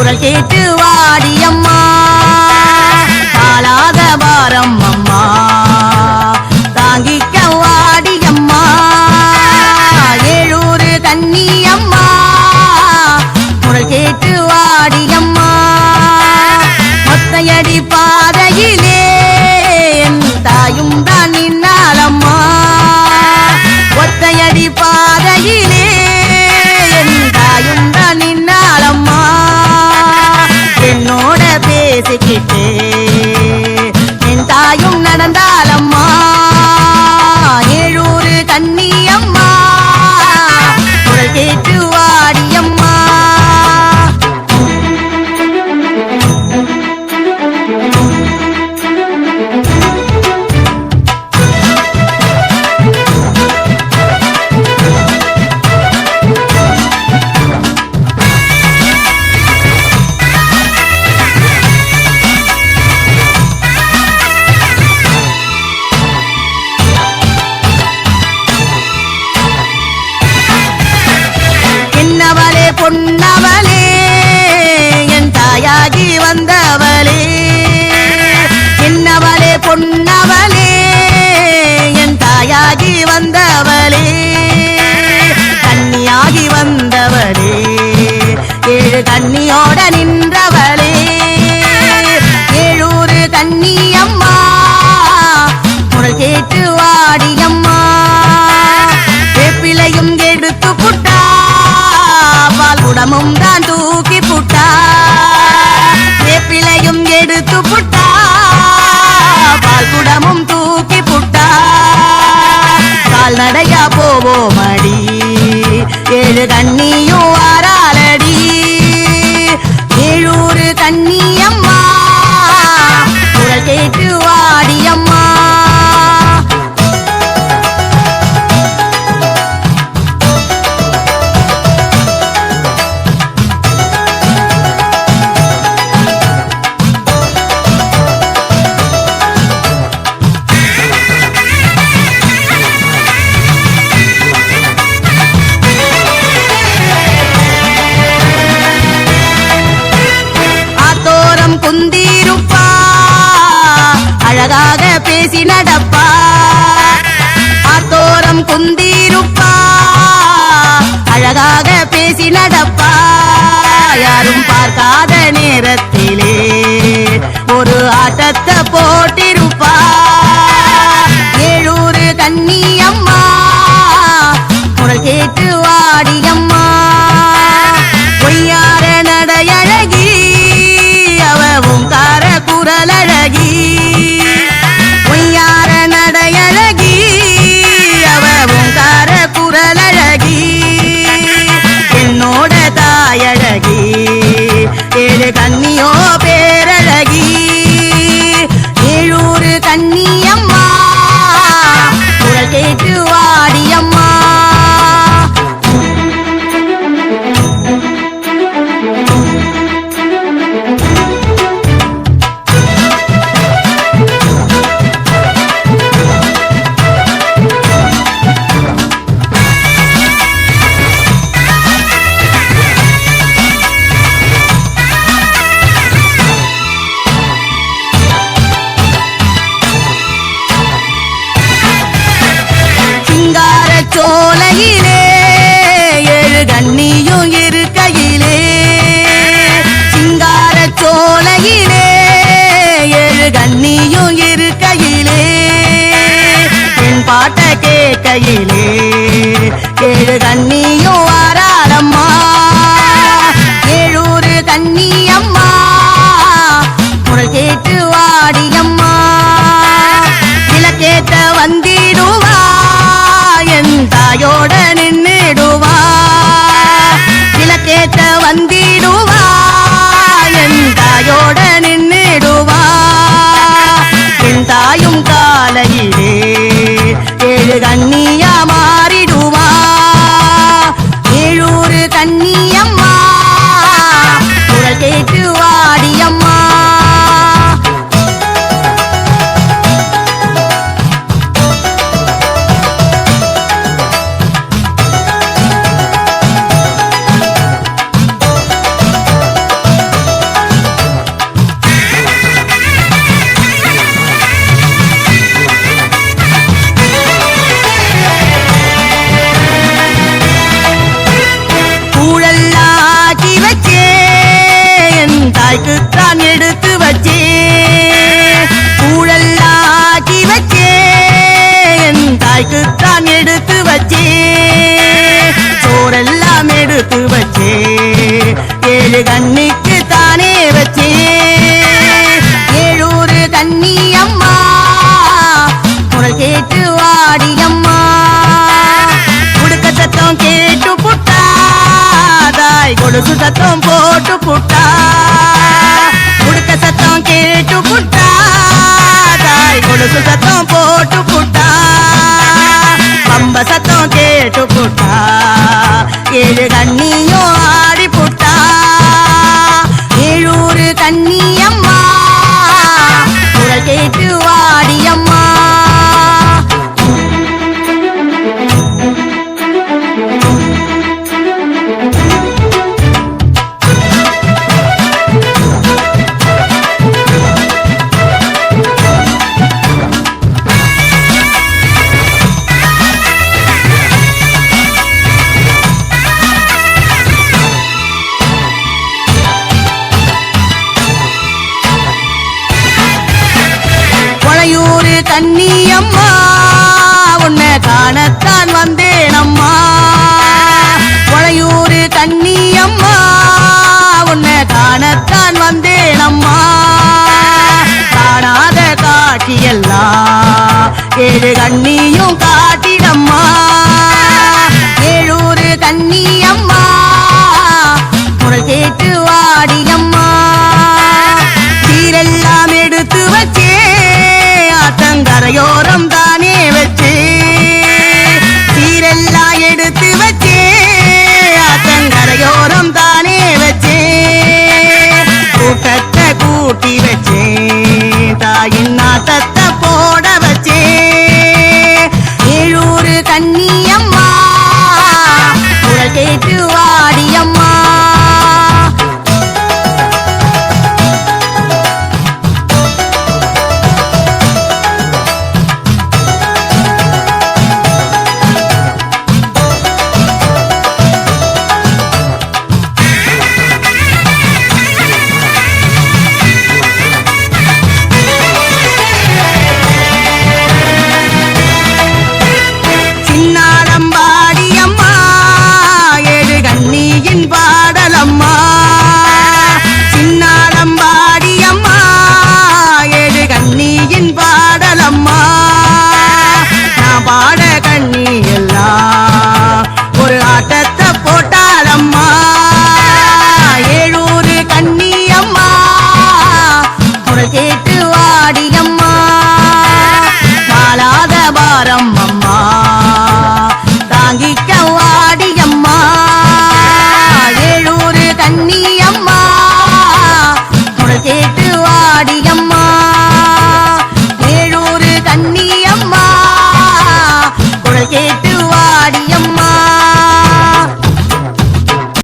குரல் கேட்டு வாடியம்மா. பாலாத பாரம் அம்மா தாங்கிக்க வாடியம்மா. ஏழூறு தண்ணி அம்மா குரல் கேட்டு வாடியம்மா. மொத்தையடி பாதையிலே வந்தவளே ஏழு கண்ணியோட நின்றவளே. ஏழூரு கன்னி அம்மா. குரல் கேட்டு வாடியம்மா வேப்பிலையும் எடுத்து புட்டா. பால் குடமும் தான் தூக்கி புட்டா. வேப்பிலையும் எடுத்து புட்டா. பால் குடமும் தூக்கி புட்டா. கால்நடையா போவோமா? அழகாக பேசி நடப்பா யாரும் பார்க்காத நேரத்திலே ஒரு ஆட்டத்தை போட்டிருப்பா. ஏழூரு கண்ணி அம்மா குரல் கேட்டு வாடிய சோலையிலே ஏழு கண்ணியும் இருக்கையிலே சிங்கார சோலையிலே ஏழு கண்ணியும் இருக்கையிலே என் பாட்ட கேட்கையிலே ஏழு தாயோட உனக்குத்தான் எடுத்து வச்சே. சோறெல்லாம் எடுத்து வச்சே. ஏழு கண்ணுக்கு தானே வச்சே. ஏழூரு கண்ணி அம்மா. குரல் கேட்டு வாடி அம்மா. உடுக்க சத்தம் கேட்டு புட்டா. தாய் கொலுசு சத்தம் போட்டு புட்டா. புட்டா கேட்டு